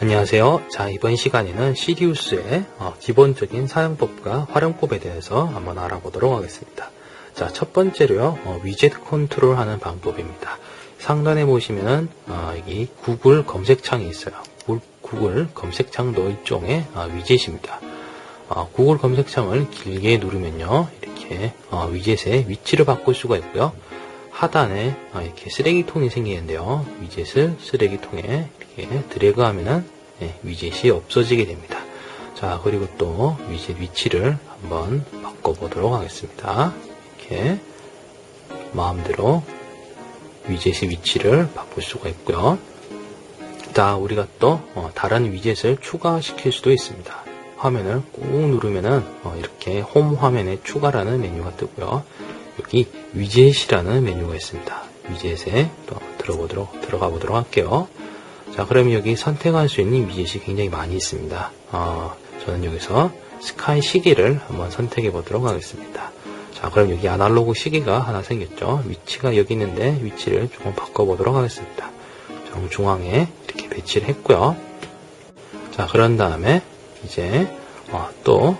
안녕하세요. 자, 이번 시간에는 시리우스의 어, 기본적인 사용법과 활용법에 대해서 한번 알아보도록 하겠습니다. 자, 첫 번째로요, 어, 위젯 컨트롤 하는 방법입니다. 상단에 보시면은, 어, 여기 구글 검색창이 있어요. 구- 구글 검색창도 일종의 어, 위젯입니다. 어, 구글 검색창을 길게 누르면요, 이렇게 어, 위젯의 위치를 바꿀 수가 있고요. 하단에 어, 이렇게 쓰레기통이 생기는데요. 위젯을 쓰레기통에 이렇게 드래그하면은 예, 위젯이 없어지게 됩니다. 자 그리고 또 위젯 위치를 한번 바꿔보도록 하겠습니다. 이렇게 마음대로 위젯의 위치를 바꿀 수가 있고요. 자 우리가 또 어, 다른 위젯을 추가시킬 수도 있습니다. 화면을 꾹 누르면은 어, 이렇게 홈 화면에 추가라는 메뉴가 뜨고요. 여기 위젯이라는 메뉴가 있습니다. 위젯에 또 들어보도록 들어가 보도록 할게요. 자, 그럼 여기 선택할 수 있는 위젯이 굉장히 많이 있습니다. 어, 저는 여기서 스카이 시계를 한번 선택해 보도록 하겠습니다. 자, 그럼 여기 아날로그 시계가 하나 생겼죠. 위치가 여기 있는데 위치를 조금 바꿔보도록 하겠습니다. 정 중앙에 이렇게 배치를 했고요. 자, 그런 다음에 이제 어, 또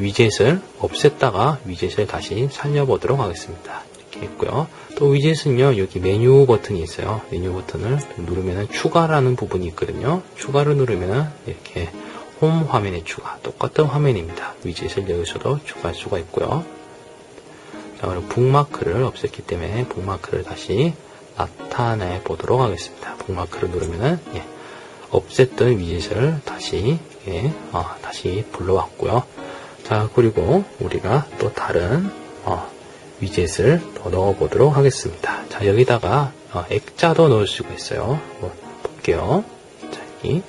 위젯을 없앴다가 위젯을 다시 살려보도록 하겠습니다. 이렇게 했고요. 또 위젯은요, 여기 메뉴 버튼이 있어요. 메뉴 버튼을 누르면 추가라는 부분이 있거든요. 추가를 누르면 이렇게 홈 화면에 추가, 똑같은 화면입니다. 위젯을 여기서도 추가할 수가 있고요. 자, 그럼 북마크를 없앴기 때문에 북마크를 다시 나타내 보도록 하겠습니다. 북마크를 누르면은 예, 없앴던 위젯을 다시 예, 어, 다시 불러왔고요. 자, 그리고 우리가 또 다른 어, 위젯을 더 넣어 보도록 하겠습니다. 자, 여기다가 어, 액자도 넣을 수가 있어요. 한번 볼게요. 자, 여기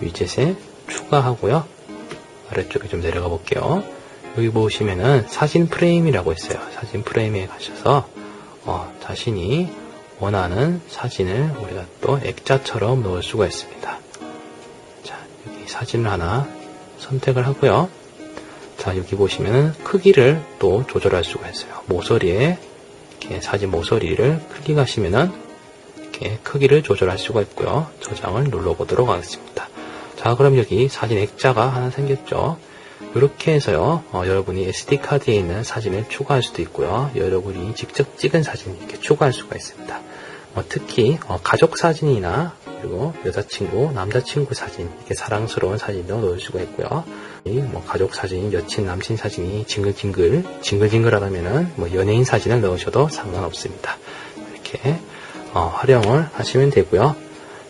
위젯에 추가하고요. 아래쪽에 좀 내려가 볼게요. 여기 보시면은 사진 프레임이라고 있어요. 사진 프레임에 가셔서 어, 자신이 원하는 사진을 우리가 또 액자처럼 넣을 수가 있습니다. 자, 여기 사진을 하나 선택을 하고요. 자, 여기 보시면 크기를 또 조절할 수가 있어요. 모서리에 이렇게 사진 모서리를 클릭하시면은 이렇게 크기를 조절할 수가 있고요. 저장을 눌러보도록 하겠습니다. 자, 그럼 여기 사진 액자가 하나 생겼죠. 이렇게 해서요, 어, 여러분이 SD카드에 있는 사진을 추가할 수도 있고요. 여러분이 직접 찍은 사진 이렇게 추가할 수가 있습니다. 어, 특히 어, 가족 사진이나 그리고 여자친구, 남자친구 사진 이렇게 사랑스러운 사진도 있고요. 이뭐 가족 사진, 여친, 남친 사진이 징글징글 징글징글하다면은 뭐 연예인 사진을 넣으셔도 상관없습니다. 이렇게 어, 활용을 하시면 되고요.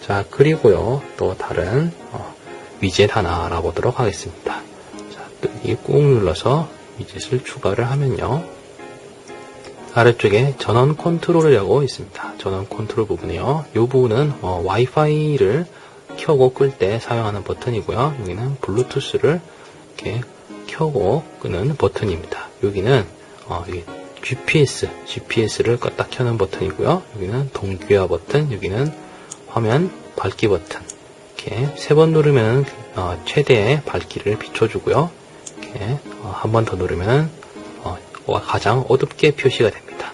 자 그리고요 또 다른 어, 위젯 하나 알아보도록 하겠습니다. 자, 여기 꾹 눌러서 위젯을 추가를 하면요. 아래쪽에 전원 컨트롤이라고 있습니다. 전원 컨트롤 부분이요. 이 부분은 어, 와이파이를 켜고 끌 때 사용하는 버튼이고요. 여기는 블루투스를 이렇게 켜고 끄는 버튼입니다. 여기는 어, GPS, GPS를 껐다 켜는 버튼이고요. 여기는 동기화 버튼, 여기는 화면 밝기 버튼. 이렇게 세 번 누르면 어, 최대의 밝기를 비춰주고요. 이렇게 어, 한 번 더 누르면 어, 가장 어둡게 표시가 됩니다.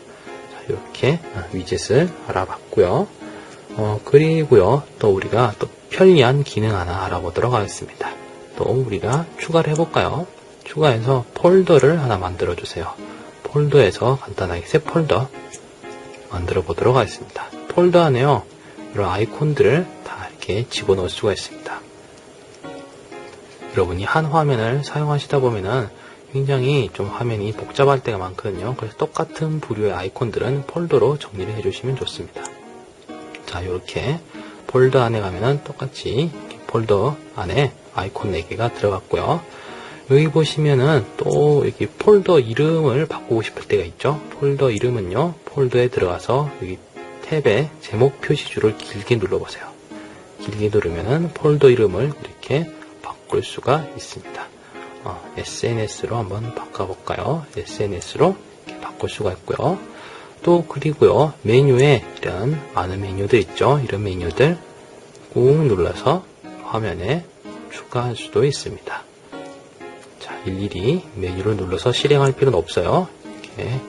자, 이렇게 어, 위젯을 알아봤고요. 어, 그리고요, 또 우리가 또 편리한 기능 하나 알아보도록 하겠습니다. 또 우리가 추가를 해볼까요? 추가해서 폴더를 하나 만들어 주세요. 폴더에서 간단하게 새 폴더 만들어 보도록 하겠습니다. 폴더 안에요, 이런 아이콘들을 다 이렇게 집어넣을 수가 있습니다. 여러분이 한 화면을 사용하시다 보면은 굉장히 좀 화면이 복잡할 때가 많거든요. 그래서 똑같은 부류의 아이콘들은 폴더로 정리를 해주시면 좋습니다. 자, 이렇게 폴더 안에 가면은 똑같이 폴더 안에 아이콘 4개가 들어갔고요. 여기 보시면은 또 여기 폴더 이름을 바꾸고 싶을 때가 있죠. 폴더 이름은요, 폴더에 들어가서 여기 탭에 제목 표시줄을 길게 눌러보세요. 길게 누르면은 폴더 이름을 이렇게 바꿀 수가 있습니다. 어, SNS로 한번 바꿔볼까요? SNS로 바꿀 수가 있고요. 또 그리고요 메뉴에 이런 많은 메뉴들 있죠 이런 메뉴들 꾹 눌러서 화면에 추가할 수도 있습니다 자 일일이 메뉴를 눌러서 실행할 필요는 없어요 이렇게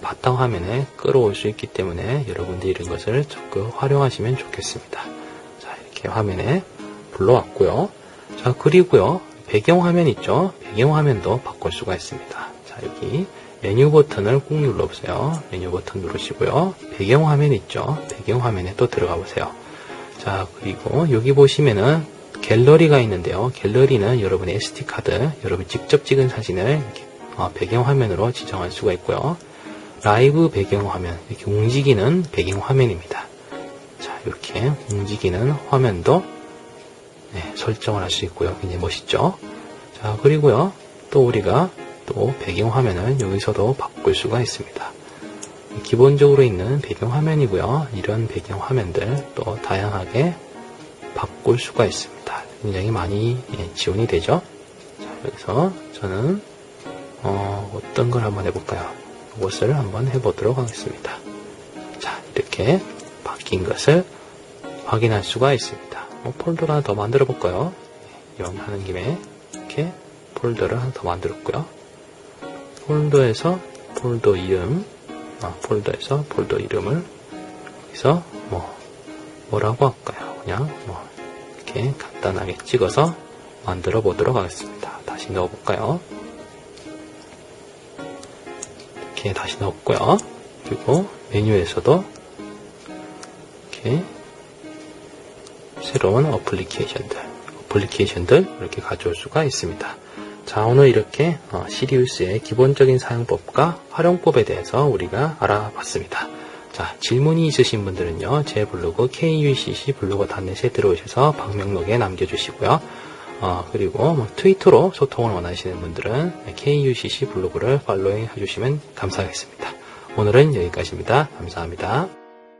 바탕 화면에 끌어올 수 있기 때문에 여러분들이 이런 것을 적극 활용하시면 좋겠습니다 자 이렇게 화면에 불러왔고요. 자, 그리고요. 배경화면 있죠? 배경화면도 바꿀 수가 있습니다. 자, 여기 메뉴 버튼을 꾹 눌러보세요. 메뉴 버튼 누르시고요. 배경화면 있죠? 배경화면에 또 들어가 보세요. 자, 그리고 여기 보시면은 갤러리가 있는데요. 갤러리는 여러분의 SD카드, 여러분 직접 찍은 사진을 어, 배경화면으로 지정할 수가 있고요. 라이브 배경화면, 이렇게 움직이는 배경화면입니다. 자, 이렇게 움직이는 화면도 네, 설정을 할 수 있고요. 굉장히 멋있죠? 자, 그리고요. 또 우리가 또 배경 화면을 여기서도 바꿀 수가 있습니다. 기본적으로 있는 배경 화면이고요. 이런 배경 화면들 또 다양하게 바꿀 수가 있습니다. 굉장히 많이 예, 지원이 되죠. 자, 여기서 저는 어, 떤걸 한번 해볼까요? 이것을 한번 해보도록 하겠습니다. 자, 이렇게 바뀐 것을 확인할 수가 있습니다. 뭐 폴더를 하나 더 만들어 볼까요? 영 하는 김에 이렇게 폴더를 하나 더 만들었고요. 폴더에서 폴더 이름, 아, 폴더에서 폴더 이름을 여기서 뭐 뭐라고 할까요? 그냥 뭐 이렇게 간단하게 찍어서 만들어 보도록 하겠습니다. 다시 넣어 볼까요? 이렇게 다시 넣었고요. 그리고 메뉴에서도 이렇게 새로운 어플리케이션들, 어플리케이션들 이렇게 가져올 수가 있습니다. 자, 오늘 이렇게 어, 시리우스의 기본적인 사용법과 활용법에 대해서 우리가 알아봤습니다. 자, 질문이 있으신 분들은요, 제 블로그 kucc 블로그 단넷에 들어오셔서 방명록에 남겨주시고요. 어, 그리고 뭐 트위터로 소통을 원하시는 분들은 kucc 블로그를 팔로잉 해주시면 감사하겠습니다. 오늘은 여기까지입니다. 감사합니다.